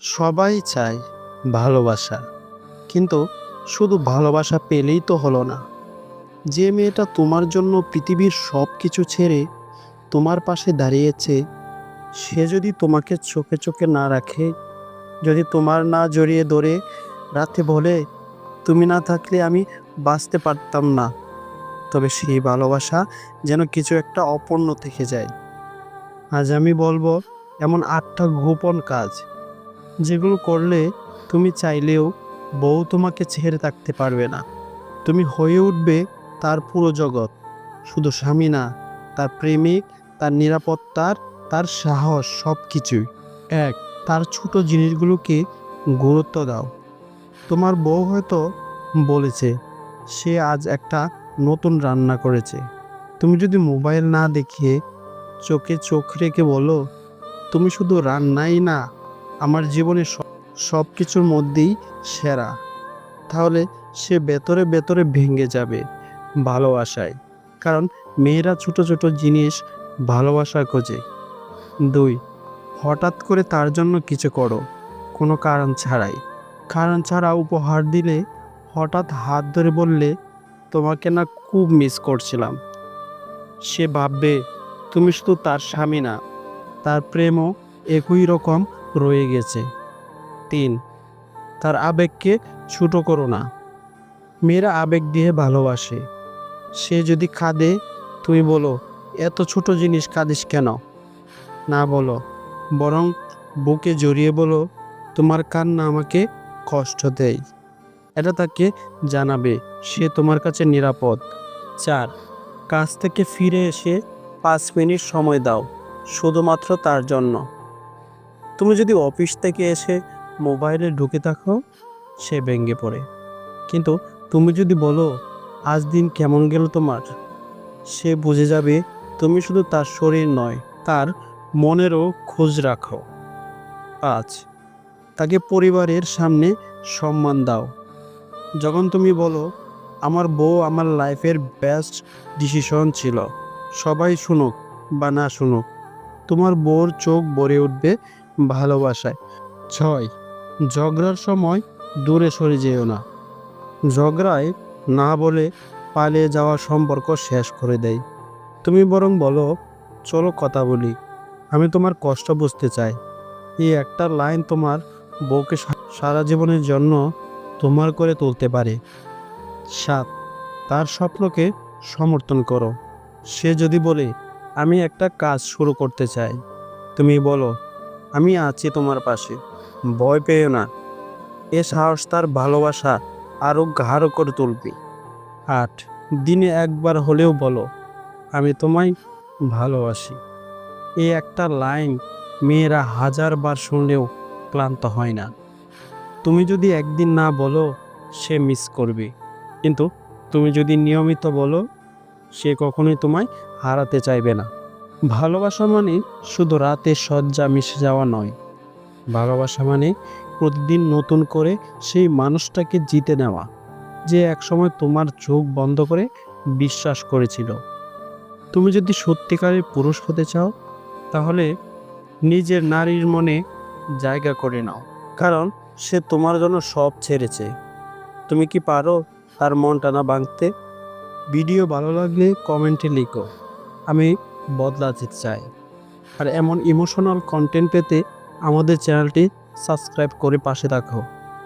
সবাই চায় ভালোবাসা। কিন্তু শুধু ভালোবাসা পেলেই তো হলো না। যে মেয়েটা তোমার জন্য পৃথিবীর সব কিছু ছেড়ে তোমার পাশে দাঁড়িয়েছে, সে যদি তোমাকে চোখে চোখে না রাখে, যদি তোমার না জড়িয়ে ধরে রাতে বলে, তুমি না থাকলে আমি বাঁচতে পারতাম না। তবে সেই ভালোবাসা যেন কিছু একটা অপূর্ণ থেকে যায়। আজ আমি বলব, এমন আটটা গোপন কাজ যেগুলো করলে তুমি চাইলেও বউ তোমাকে ছেড়ে থাকতে পারবে না। তুমি হয়ে উঠবে তার পুরো জগৎ। শুধু স্বামী না, তার প্রেমিক, তার নিরাপত্তার তার সাহস সব কিছুই এক, তার ছোট জিনিসগুলোকে গুরুত্ব দাও। তোমার বউ হয়তো বলেছে, সে আজ একটা নতুন রান্না করেছে। তুমি যদি মোবাইল না দেখিয়ে চোখে চোখ রেখে বলো, তুমি শুধু রান্নাই না আমার জীবনের সব কিছুর মধ্যেই সেরা। তাহলে সে ভেতরে ভেতরে ভেঙে যাবে ভালোবাসায়। কারণ মেয়েরা ছোট ছোট জিনিস ভালোবাসা খোঁজে। দুই, হঠাৎ করে তার জন্য কিছু করো। কোনো কারণ ছাড়াই। কারণ ছাড়া উপহার দিলে হঠাৎ হাত ধরে বললে, তোমাকে না খুব মিস করছিলাম। সে ভাববে, তুমি শুধু তার স্বামী না। তার প্রেমও একই রকম রয়ে গেছে। তিন, তার আবেগকে ছোট করো না। মেয়েরা আবেগ দিয়ে ভালোবাসে। সে যদি কাঁদে, তুমি বলো, এত ছোট জিনিস কাঁদিস কেন? না বলো, বরং বুকে জড়িয়ে বলো, তোমার কান্না আমাকে কষ্ট দেয়। এটা তাকে জানাবে, সে তোমার কাছে নিরাপদ। চার, কাজ থেকে ফিরে এসে পাঁচ মিনিট সময় দাও, শুধুমাত্র তার জন্য। তুমি যদি অফিস থেকে এসে মোবাইলে ঢুকে থাকো, সে ভেঙে পড়ে। কিন্তু তুমি যদি বলো, আজ দিন কেমন গেল তোমার? সে বুঝে যাবে তুমি শুধু তার শরীর নয়, তার মনেরও খোঁজ রাখো। পাঁচ তাকে পরিবারের সামনে সম্মান দাও। যখন তুমি বলো, আমার বউ আমার লাইফের বেস্ট ডিসিশন ছিল, সবাই শুনুক বা না শুনুক, তোমার বউর চোখ ভরে উঠবে ভালোবাসায়। ছয়, ঝগড়ার সময় দূরে সরে যেও না। ঝগড়ায় না বলে পালিয়ে যাওয়া সম্পর্ক শেষ করে দেয়। তুমি বরং বলো, চলো কথা বলি। আমি তোমার কষ্ট বুঝতে চাই। এই একটা লাইন তোমার বউকে সারা জীবনের জন্য তোমার করে তুলতে পারে। সাত, তার স্বপ্নকে সমর্থন করো। সে যদি বলে, আমি একটা কাজ শুরু করতে চাই। তুমি বলো আমি আছি তোমার পাশে। ভয় পেও না। এ সাহস তার ভালোবাসা আরও গাঢ় করে তুলবে। আট, দিনে একবার হলেও বলো, আমি তোমায় ভালোবাসি। এই একটা লাইন মেয়েরা হাজারবার শুনলেও ক্লান্ত হয় না। তুমি যদি একদিন না বলো, সে মিস করবে। কিন্তু তুমি যদি নিয়মিত বলো, সে কখনোই তোমায় হারাতে চাইবে না। ভালোবাসা মানে শুধু রাতে শয্যা মিশে যাওয়া নয়। ভালোবাসা মানে প্রতিদিন নতুন করে সেই মানুষটাকে জিতে নেওয়া, যে একসময় তোমার চোখ বন্ধ করে বিশ্বাস করেছিল। তুমি যদি সত্যিকারের পুরুষ হতে চাও, তাহলে নিজের নারীর মনে জায়গা করে নাও, কারণ সে তোমার জন্য সব ছেড়েছে। তুমি কি পারো তার মনটা না ভাঙতে? ভিডিও ভালো লাগলে কমেন্টে লিখো। আমি বদলাতে চায়। আর এমন ইমোশনাল কন্টেন্ট পেতে আমাদের চ্যানেলটি সাবস্ক্রাইব করে পাশে রাখো